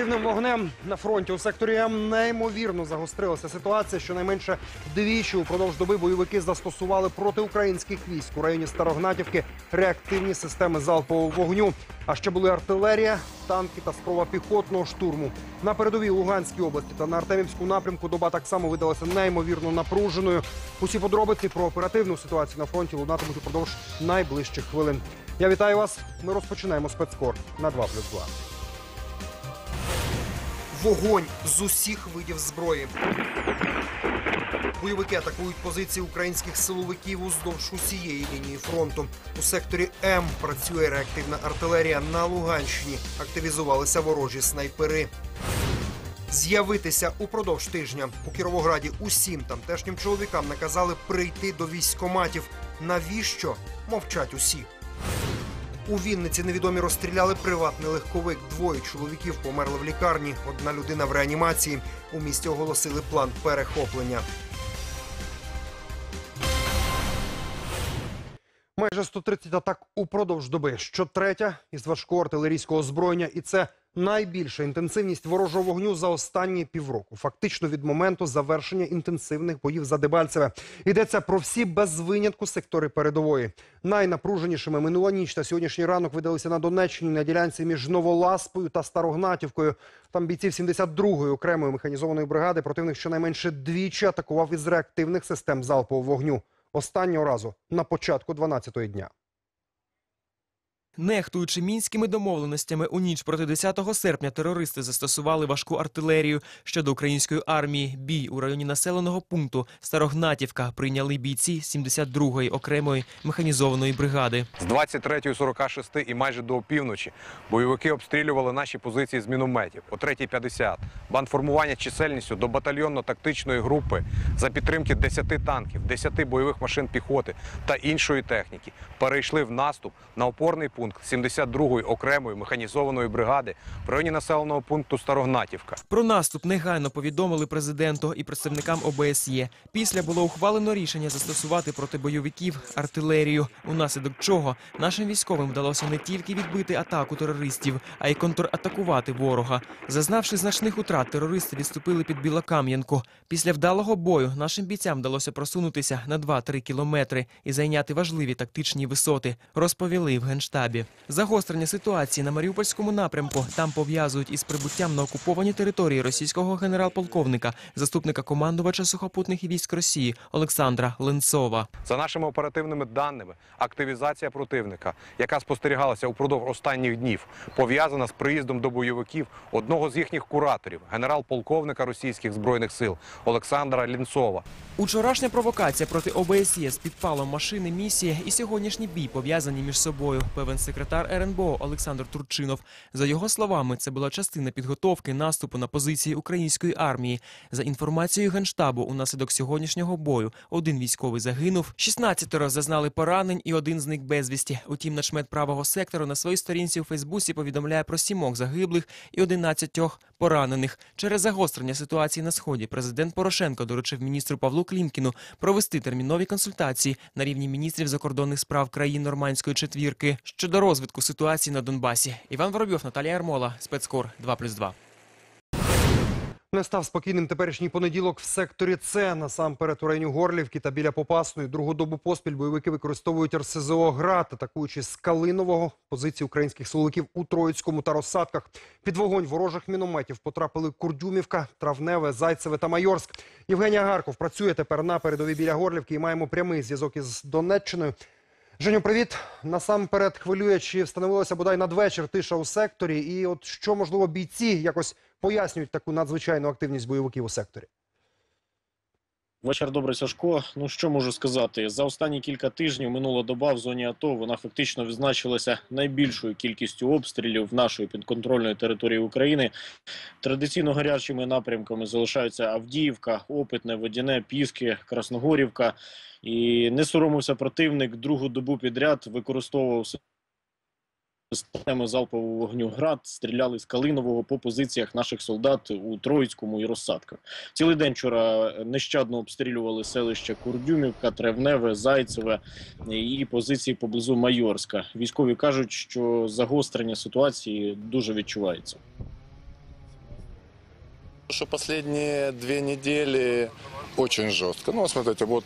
реактивним вогнем на фронті у секторі М неймовірно загострилася ситуація. Щонайменше двічі упродовж доби бойовики застосували проти українських військ у районі Старогнатівки реактивні системи залпового вогню. А ще були артилерія, танки та спроба піхотного штурму. На передовій Луганській області та на Артемівську напрямку доба так само видалася неймовірно напруженою. Усі подробиці про оперативну ситуацію на фронті лунатимуть упродовж найближчих хвилин. Я вітаю вас. Ми розпочинаємо спецкор на 2+,2. Вогонь з усіх видів зброї. Бойовики атакують позиції українських силовиків уздовж усієї лінії фронту. У секторі М працює реактивна артилерія. На Луганщині активізувалися ворожі снайпери. З'явитися упродовж тижня у Кіровограді усім тамтешнім чоловікам наказали прийти до військкоматів. Навіщо мовчать усі? У Вінниці невідомі розстріляли приватний легковик. Двоє чоловіків померли в лікарні. Одна людина в реанімації. У місті оголосили план перехоплення. Майже 130 атак упродовж доби. Щотретя із важкого артилерійського озброєння, і це найбільша інтенсивність ворожого вогню за останні півроку. Фактично від моменту завершення інтенсивних боїв за Дебальцеве. Йдеться про всі без винятку сектори передової. Найнапруженішими минула ніч та сьогоднішній ранок видалися на Донеччині на ділянці між Новоласпою та Старогнатівкою. Там бійців 72-ї окремої механізованої бригади противник щонайменше двічі атакував із реактивних систем залпового вогню. Останнього разу на початку 12-го дня. Нехтуючи мінськими домовленостями, у ніч проти 10 серпня терористи застосували важку артилерію щодо української армії. Бій у районі населеного пункту Старогнатівка прийняли бійці 72-ї окремої механізованої бригади. З 23.46 і майже до опівночі бойовики обстрілювали наші позиції з мінометів о 3.50. Бандформування чисельністю до батальйонно-тактичної групи за підтримки 10 танків, 10 бойових машин піхоти та іншої техніки перейшли в наступ на опорний пункт 72-ї окремої механізованої бригади в районі населеного пункту Старогнатівка. Про наступ негайно повідомили президенту і представникам ОБСЄ. Після було ухвалено рішення застосувати проти бойовиків артилерію, унаслідок чого нашим військовим вдалося не тільки відбити атаку терористів, а й контратакувати ворога. Зазнавши значних утрат, терористи відступили під Білокам'янку. Після вдалого бою нашим бійцям вдалося просунутися на 2-3 кілометри і зайняти важливі тактичні висоти, розповіли в генштабі. Загострення ситуації на Маріупольському напрямку там пов'язують із прибуттям на окуповані території російського генерал-полковника, заступника командувача сухопутних військ Росії Олександра Ленцова. За нашими оперативними даними, активізація противника, яка спостерігалася упродовж останніх днів, пов'язана з приїздом до бойовиків одного з їхніх кураторів, генерал-полковника російських збройних сил Олександра Лінцова. Учорашня провокація проти ОБСЄ з підпалом машини місії і сьогоднішній бій пов'язані між собою. Певен секретар РНБО Олександр Турчинов. За його словами, це була частина підготовки наступу на позиції української армії. За інформацією генштабу, унаслідок сьогоднішнього бою один військовий загинув, 16 зазнали поранень і один зник безвісті. Утім, начмет правого сектору на своїй сторінці у Фейсбуці повідомляє про сімох загиблих і 11 поранених. Через загострення ситуації на сході президент Порошенко доручив міністру Павлу Клімкіну провести термінові консультації на рівні міністрів закордонних справ країн нормандської четвірки щодо розвитку ситуації на Донбасі. Іван Воробйов, Наталія Ермола, спецкор 2+,2. Не став спокійним теперішній понеділок в секторі С. Насамперед у районі Горлівки та біля Попасної. Другу добу поспіль бойовики використовують РСЗО «Град», атакуючи з Калинового позиції українських силовиків у Троїцькому та Росатках. Під вогонь ворожих мінометів потрапили Курдюмівка, Травневе, Зайцеве та Майорськ. Євгенія Гарков працює тепер на передовій біля Горлівки і маємо прямий зв'язок із Донеччиною. Женю, привіт. Насамперед хвилює, чи встановилося бодай надвечір тиша у секторі. І от що, можливо, бійці якось пояснюють таку надзвичайну активність бойовиків у секторі. Вечір добре, Сашко. Ну що можу сказати? За останні кілька тижнів минула доба в зоні АТО. Вона фактично відзначилася найбільшою кількістю обстрілів нашої підконтрольної території України. Традиційно гарячими напрямками залишаються Авдіївка, Опитне, Водяне, Піски, Красногорівка. І не соромився противник другу добу підряд використовував системи залпового вогню град, стріляли з Калинового по позиціях наших солдат у Троїцькому і Розсадках. Цілий день вчора нещадно обстрілювали селища Курдюмівка, Тревневе, Зайцеве і позиції поблизу Майорська. Військові кажуть, що загострення ситуації дуже відчувається. Что последние две недели очень жестко. Ну, смотрите, вот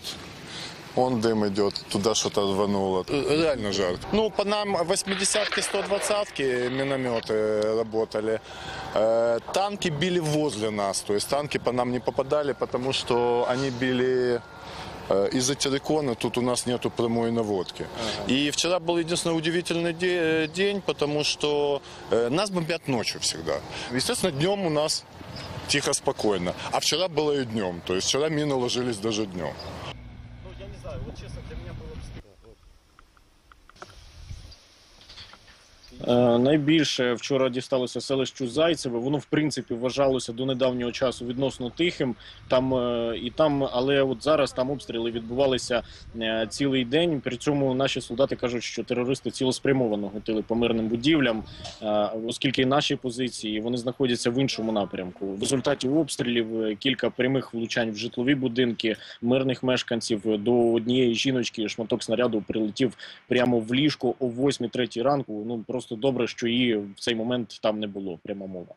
он дым идет, туда что-то рвануло. Э, Реально жарко. Ну, по нам 80-ки, 120-ки минометы работали. Э, Танки били возле нас, то есть танки по нам не попадали, потому что они били э, из-за террикона, тут у нас нету прямой наводки. И вчера был единственный удивительный де- день, потому что э, нас бомбят ночью всегда. Естественно, днем у нас тихо, спокойно. А вчера было и днем. То есть вчера мины ложились даже днем. Найбільше вчора дісталося селищу Зайцеве. Воно в принципі вважалося до недавнього часу відносно тихим. Там е, і там, але от зараз там обстріли відбувалися е, цілий день. При цьому наші солдати кажуть, що терористи цілеспрямовано гатили по мирним будівлям, е, оскільки наші позиції вони знаходяться в іншому напрямку. В результаті обстрілів е, кілька прямих влучань в житлові будинки мирних мешканців до однієї жіночки шматок снаряду прилетів прямо в ліжко о 8-3 ранку. Ну просто добре, що її в цей момент там не було. Пряма мова.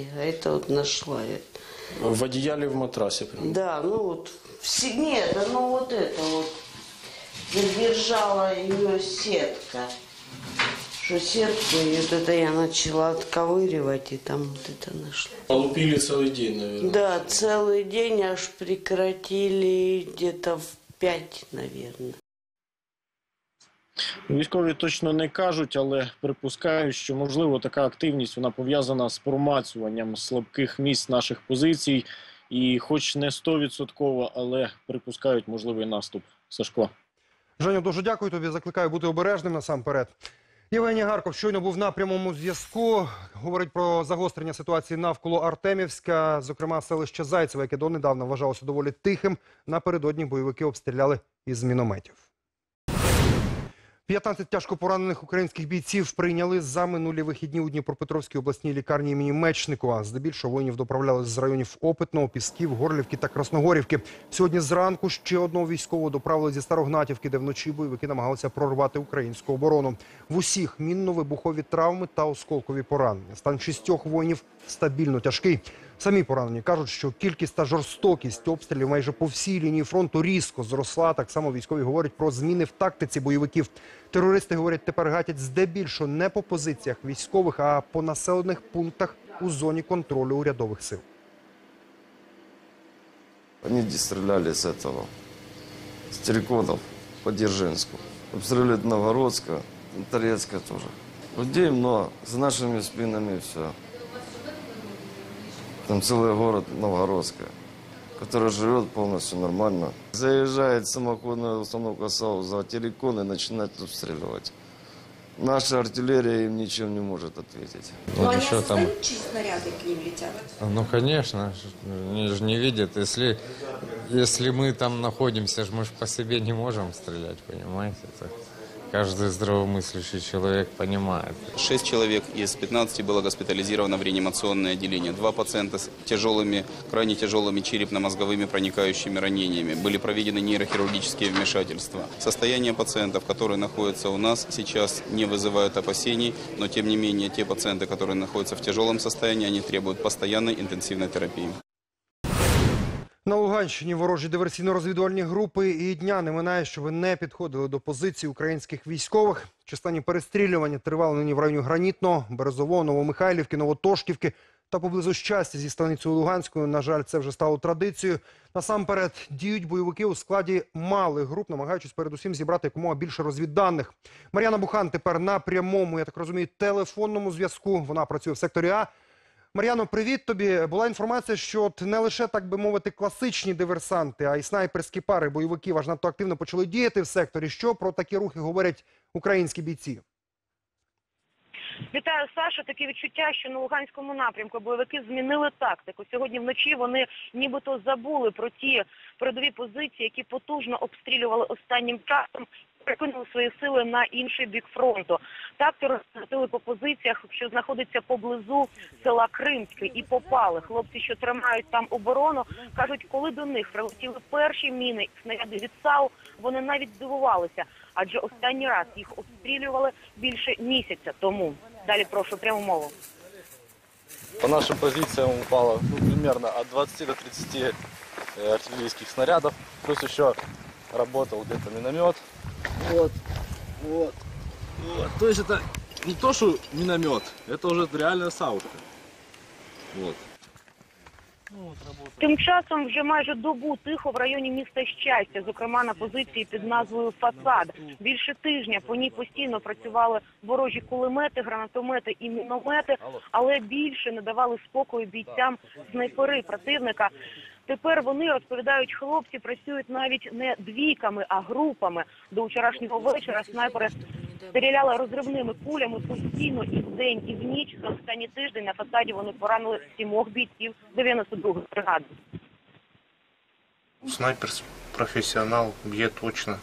А это вот нашла я. В одіялі в матрасі. Прямо. Да, ну вот, все, нет, ну вот это вот задержала ее сетка. Что сетку, и вот это я начала отковыривать, и там вот это нашла. Лупили цілий день, наверное. Да, целый день аж прекратили где-то в пять, наверное. Військові точно не кажуть, але припускаю, що можливо така активність вона пов'язана з промацюванням слабких місць наших позицій, і, хоч не 100%, але припускають можливий наступ. Сашко. Женя, дуже дякую тобі. Закликаю бути обережним насамперед. Євгеній Гарков щойно був на прямому зв'язку. Говорить про загострення ситуації навколо Артемівська, зокрема селище Зайцеве, яке донедавна вважалося доволі тихим. Напередодні бойовики обстріляли із мінометів. 15 тяжко поранених українських бійців прийняли за минулі вихідні у Дніпропетровській обласній лікарні імені Мечникова. Здебільшого воїнів доправляли з районів Опитного, Пісків, Горлівки та Красногорівки. Сьогодні зранку ще одного військового доправили зі Старогнатівки, де вночі бойовики намагалися прорвати українську оборону. В усіх мінно-вибухові травми та осколкові поранення. Стан шістьох воїнів стабільно тяжкий. Самі поранені кажуть, що кількість та жорстокість обстрілів майже по всій лінії фронту різко зросла. Так само військові говорять про зміни в тактиці бойовиків. Терористи говорять, тепер гатять здебільшого не по позиціях військових, а по населених пунктах у зоні контролю урядових сил. Они стреляли с этого, с Тереконов по Дзержинску. Обстреливают Новгородска, Торецка тоже. Людей много, за нашими спинами все. Там целый город Новгородская, который живет полностью нормально. Заезжает самоходная установка САУ за Терекон и начинает обстреливать. Наша артиллерия им ничем не может ответить. Но Вот они еще там, осознают, чьи снаряды к ним летят? ну конечно, ж- они же не видят, если, если мы там находимся, ж мы же по себе не можем стрелять, понимаете? Это каждый здравомыслящий человек понимает. Шесть человек из 15 было госпитализировано в реанимационное отделение. Два пациента с тяжелыми, крайне тяжелыми черепно-мозговыми проникающими ранениями. Были проведены нейрохирургические вмешательства. Состояние пациентов, которые находятся у нас, сейчас не вызывает опасений, но тем не менее те пациенты, которые находятся в тяжелом состоянии, они требуют постоянной интенсивной терапии. На Луганщині ворожі диверсійно-розвідувальні групи і дня не минає, щоб не підходили до позицій українських військових. Численні перестрілювання тривали нині в районі Гранітного, Березового, Новомихайлівки, Новотошківки та поблизу щастя зі станицею Луганською. На жаль, це вже стало традицією. Насамперед діють бойовики у складі малих груп, намагаючись передусім зібрати якомога більше розвідданих. Мар'яна Бухан тепер на прямому, я так розумію, телефонному зв'язку. Вона працює в секторі А. Мар'яно, привіт тобі. Була інформація, що от не лише так би мовити класичні диверсанти, а й снайперські пари бойовиків аж надто активно почали діяти в секторі. Що про такі рухи говорять українські бійці? Вітаю, Саша. Таке відчуття, що на Луганському напрямку бойовики змінили тактику. Сьогодні вночі вони нібито забули про ті передові позиції, які потужно обстрілювали останнім часом. Прикинули свої сили на інший бік фронту. Так терористи по позиціях, що знаходиться поблизу села Кримське, і попали. Хлопці, що тримають там оборону, кажуть, коли до них прилетіли перші міни снаряди від САУ, вони навіть здивувалися, адже останній раз їх обстрілювали більше місяця тому. Далі прошу пряму мову. По нашим позициям упало ну, примерно от 20 до 30 э, артиллерийских снарядов. Плюс еще работал где-то. Вот, вот, вот. То есть это не то, что миномет, это уже реальная саушка. Вот. Тим часом вже майже добу тихо в районі міста Щастя, зокрема на позиції під назвою Фасад. Більше тижня по ній постійно працювали ворожі кулемети, гранатомети і міномети, але більше не давали спокою бійцям снайпери противника. Тепер вони розповідають, хлопці працюють навіть не двійками, а групами. До вчорашнього вечора снайпери стріляли розривними кулями постійно і вдень, і в ніч. За останні тиждень на фасаді вони поранили сімох бійців 92-ї бригади. Снайпер професіонал б'є точно.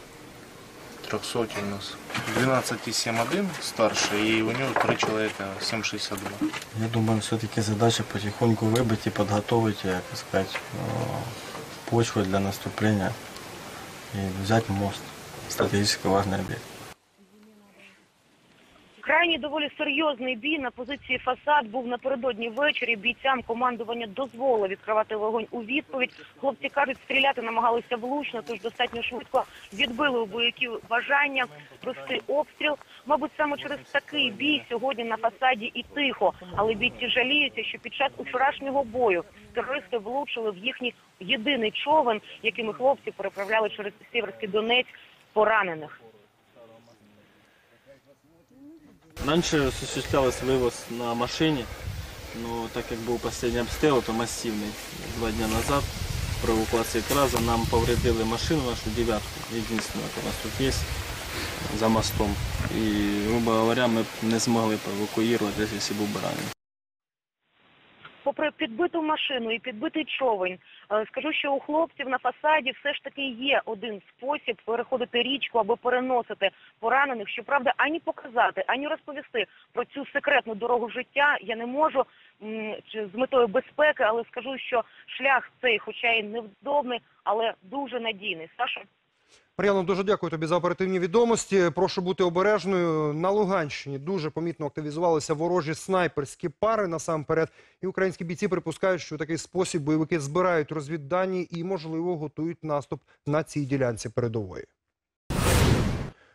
300 у нас. 12,71 старший, и у него три человека 7,62. Я думаю, все-таки задача потихоньку выбыть и подготовить, э, так сказать, э, почву для наступления и взять мост. Стратегически важный объект. Крайній доволі серйозний бій на позиції фасад був напередодні ввечері. Бійцям командування дозволило відкривати вогонь у відповідь. Хлопці кажуть, стріляти намагалися влучно, тож достатньо швидко відбили у бояків бажання вести обстріл. Мабуть, саме через такий бій сьогодні на фасаді і тихо. Але бійці жаліються, що під час вчорашнього бою терористи влучили в їхній єдиний човен, якими хлопці переправляли через Сіверський Донець поранених. Раньше осуществлялось вывоз на машине, но так как был последний обстрел, то массивный, два дня назад, при эвакуации Краза нам повредили машину нашу девятку, единственную, которая у нас тут есть, за мостом. И, грубо говоря, мы не смогли эвакуировать, если був би ранений. попри підбиту машину і підбитий човен, е, скажу, що у хлопців на фасаді все ж таки є один спосіб переходити річку або переносити поранених. Щоправда, ані показати, ані розповісти про цю секретну дорогу життя я не можу з метою безпеки, але скажу, що шлях цей, хоча й невдобний, але дуже надійний. Саша. Мар'яно, дуже дякую тобі за оперативні відомості. Прошу бути обережною. На Луганщині дуже помітно активізувалися ворожі снайперські пари насамперед. І українські бійці припускають, що в такий спосіб бойовики збирають розвіддані і, можливо, готують наступ на цій ділянці передової.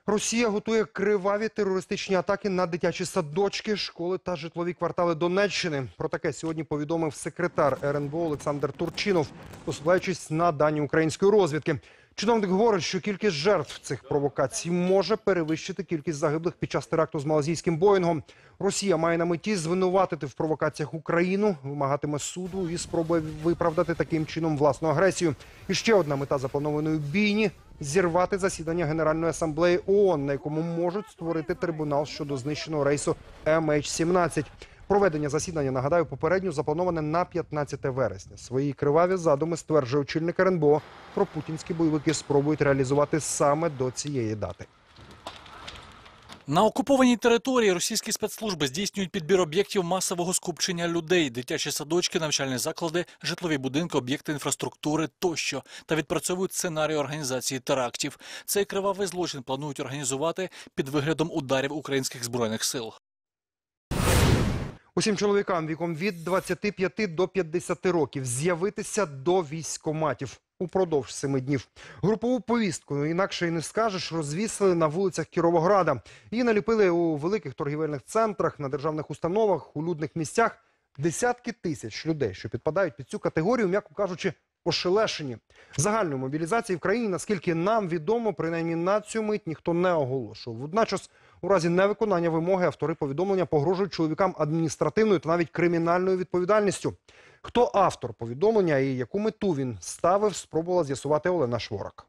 Росія готує криваві терористичні атаки на дитячі садочки, школи та житлові квартали Донеччини. Про таке сьогодні повідомив секретар РНБО Олександр Турчинов, посилаючись на дані української розвідки. Чиновник говорить, що кількість жертв цих провокацій може перевищити кількість загиблих під час теракту з малазійським Боїнгом. Росія має на меті звинуватити в провокаціях Україну, вимагатиме суду і спробує виправдати таким чином власну агресію. І ще одна мета запланованої бійні зірвати засідання Генеральної асамблеї ООН, на якому можуть створити трибунал щодо знищеного рейсу MH17. Проведення засідання, нагадаю, попередньо заплановане на 15 вересня. Свої криваві задуми стверджує очільник РНБО. Про путінські бойовики спробують реалізувати саме до цієї дати. На окупованій території російські спецслужби здійснюють підбір об'єктів масового скупчення людей, дитячі садочки, навчальні заклади, житлові будинки, об'єкти інфраструктури тощо та відпрацьовують сценарій організації терактів. Цей кривавий злочин планують організувати під виглядом ударів українських збройних сил. Усім чоловікам віком від 25 до 50 років з'явитися до військкоматів упродовж семи днів. Групову повістку, ну, інакше й не скажеш, розвісили на вулицях Кіровограда. Її наліпили у великих торгівельних центрах, на державних установах, у людних місцях. Десятки тисяч людей, що підпадають під цю категорію, м'яко кажучи, ошелешені. Загальної мобілізації в країні, наскільки нам відомо, принаймні на цю мить ніхто не оголошував. Водночас, у разі невиконання вимоги автори повідомлення погрожують чоловікам адміністративною та навіть кримінальною відповідальністю. Хто автор повідомлення і яку мету він ставив, спробувала з'ясувати Олена Шворак.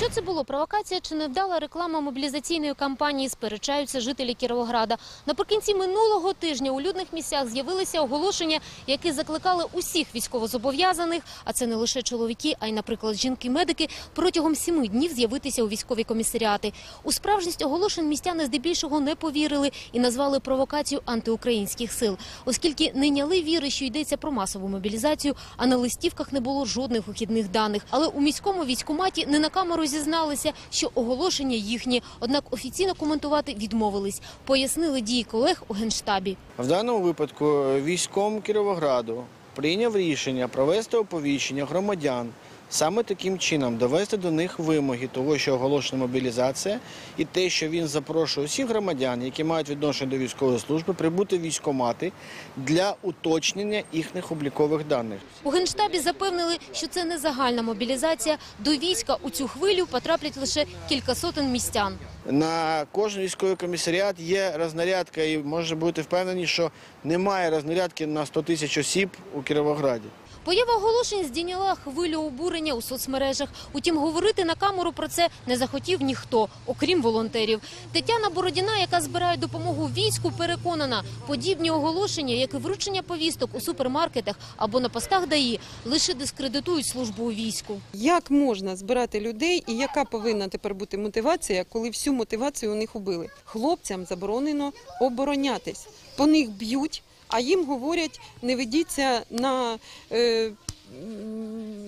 Що це було? Провокація чи невдала реклама мобілізаційної кампанії? Сперечаються жителі Кіровограда. Наприкінці минулого тижня у людних місцях з'явилися оголошення, які закликали усіх військовозобов'язаних, а це не лише чоловіки, а й, наприклад, жінки-медики, протягом сіми днів з'явитися у військові комісаріати. У справжність оголошень містяни здебільшого не повірили і назвали провокацію антиукраїнських сил, оскільки не няли віри, що йдеться про масову мобілізацію, а на листівках не було жодних вихідних даних. Але у міському військкоматі не на камеру зізналися, що оголошення їхні, однак офіційно коментувати відмовились. Пояснили дії колег у Генштабі. В даному випадку військом Кіровограду прийняв рішення провести оповіщення громадян. Саме таким чином довести до них вимоги того, що оголошена мобілізація, і те, що він запрошує усіх громадян, які мають відношення до військової служби, прибути в військкомати для уточнення їхніх облікових даних. У Генштабі запевнили, що це не загальна мобілізація. До війська у цю хвилю потраплять лише кілька сотень містян. На кожен військовий комісаріат є рознарядка, і може бути впевнені, що немає рознарядки на 100 тисяч осіб у Кіровограді. Поява оголошень здійняла хвилю обурення у соцмережах. Утім, говорити на камеру про це не захотів ніхто, окрім волонтерів. Тетяна Бородіна, яка збирає допомогу війську, переконана, подібні оголошення, як і вручення повісток у супермаркетах або на постах ДАІ, лише дискредитують службу у війську. Як можна збирати людей і яка повинна тепер бути мотивація, коли всю мотивацію у них убили? Хлопцям заборонено оборонятись. По них б'ють, а їм говорять, не ведіться на, е,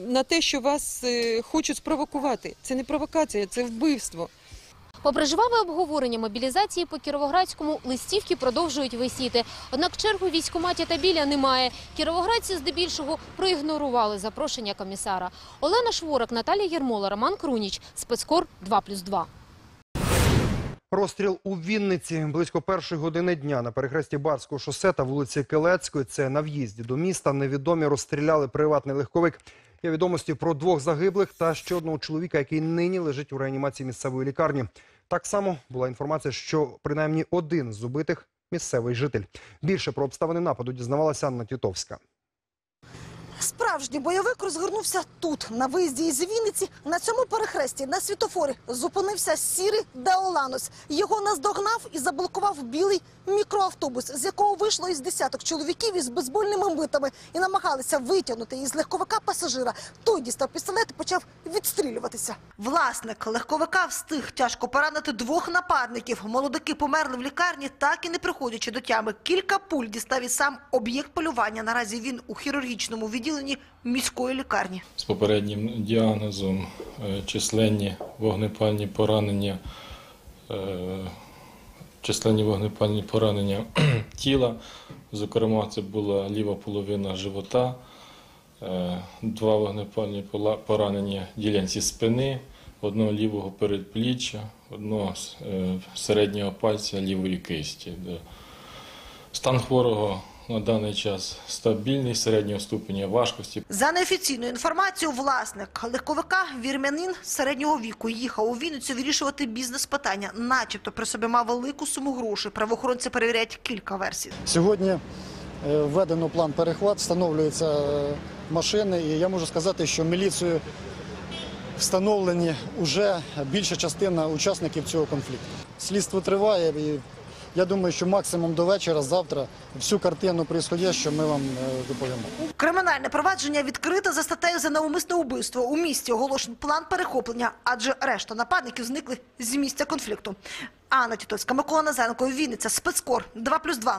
на те, що вас е, хочуть спровокувати. Це не провокація, це вбивство. Попри жваве обговорення мобілізації по Кіровоградському, листівки продовжують висіти. Однак черги у військкоматі та біля немає. Кіровоградці здебільшого проігнорували запрошення комісара. Олена Шворак, Наталія Єрмола, Роман Круніч. Спецкор 2+,2. Розстріл у Вінниці близько першої години дня на перехресті Барського шосе та вулиці Келецької. Це на в'їзді до міста. Невідомі розстріляли приватний легковик. Є відомості про двох загиблих та ще одного чоловіка, який нині лежить у реанімації місцевої лікарні. Так само була інформація, що принаймні один з убитих місцевий житель. Більше про обставини нападу дізнавалася Анна Тітовська. Справжній бойовик розгорнувся тут, на виїзді із Вінниці. На цьому перехресті на світофорі зупинився сірий Деоланос. Його наздогнав і заблокував білий мікроавтобус, з якого вийшло із десяток чоловіків із бейсбольними битами і намагалися витягнути із легковика пасажира. Той дістав пістолет і почав відстрілюватися. Власник легковика встиг тяжко поранити двох нападників. Молодики померли в лікарні, так і не приходячи до тями. Кілька пуль дістав і сам об'єкт полювання. Наразі він у хірургічному відділенні міської лікарні. з попереднім діагнозом е, численні вогнепальні поранення, е, численні вогнепальні поранення тіла. Зокрема, це була ліва половина живота, е, два вогнепальні поранення ділянці спини, одного лівого передпліччя, одного середнього пальця лівої кисті. Стан хворого на даний час стабільний, середнього ступеня важкості. За неофіційною інформацією, власник легковика вірмянин середнього віку їхав у Вінницю вирішувати бізнес-питання. Начебто при собі мав велику суму грошей. Правоохоронці перевіряють кілька версій. Сьогодні е, введено план перехват, встановлюються е, машини, і я можу сказати, що міліцією встановлені вже більша частина учасників цього конфлікту. Слідство триває, і я думаю, що максимум до вечора, завтра, всю картину происходящого ми вам е, доповімо. Кримінальне провадження відкрите за статтею за навмисне убивство. У місті оголошений план перехоплення, адже решта нападників зникли з місця конфлікту. Анна Тітовська, Микола Назаренко, Вінниця, спецкор 2+,2.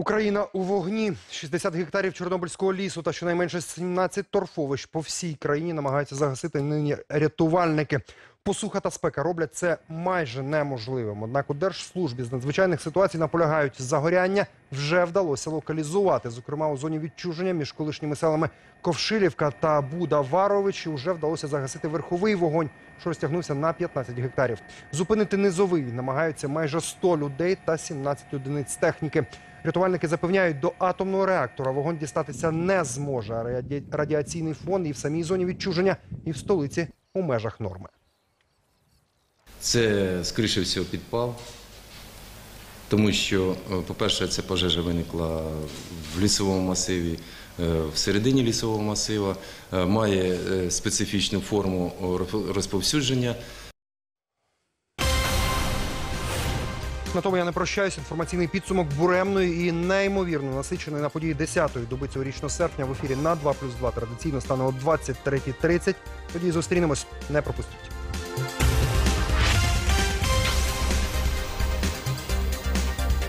Україна у вогні. 60 гектарів Чорнобильського лісу та щонайменше 17 торфовищ по всій країні намагаються загасити нині рятувальники. Посуха та спека роблять це майже неможливим. Однак у Держслужбі з надзвичайних ситуацій наполягають, загоряння вже вдалося локалізувати. Зокрема, у зоні відчуження між колишніми селами Ковшилівка та Буда Варовичі вже вдалося загасити верховий вогонь, що розтягнувся на 15 гектарів. Зупинити низовий намагаються майже 100 людей та 17 одиниць техніки. Рятувальники запевняють, до атомного реактора вогонь дістатися не зможе. Раді- радіаційний фон і в самій зоні відчуження, і в столиці у межах норми. Це, скоріше всього, підпал, тому що, е, по-перше, ця пожежа виникла в лісовому масиві, е, всередині лісового масива, е, має специфічну форму розповсюдження. На тому я не прощаюсь. Інформаційний підсумок буремної і неймовірно насиченої на події 10-ї доби цьогорічного серпня в ефірі на 2+,2 традиційно стане о 23.30. Тоді зустрінемось. Не пропустіть.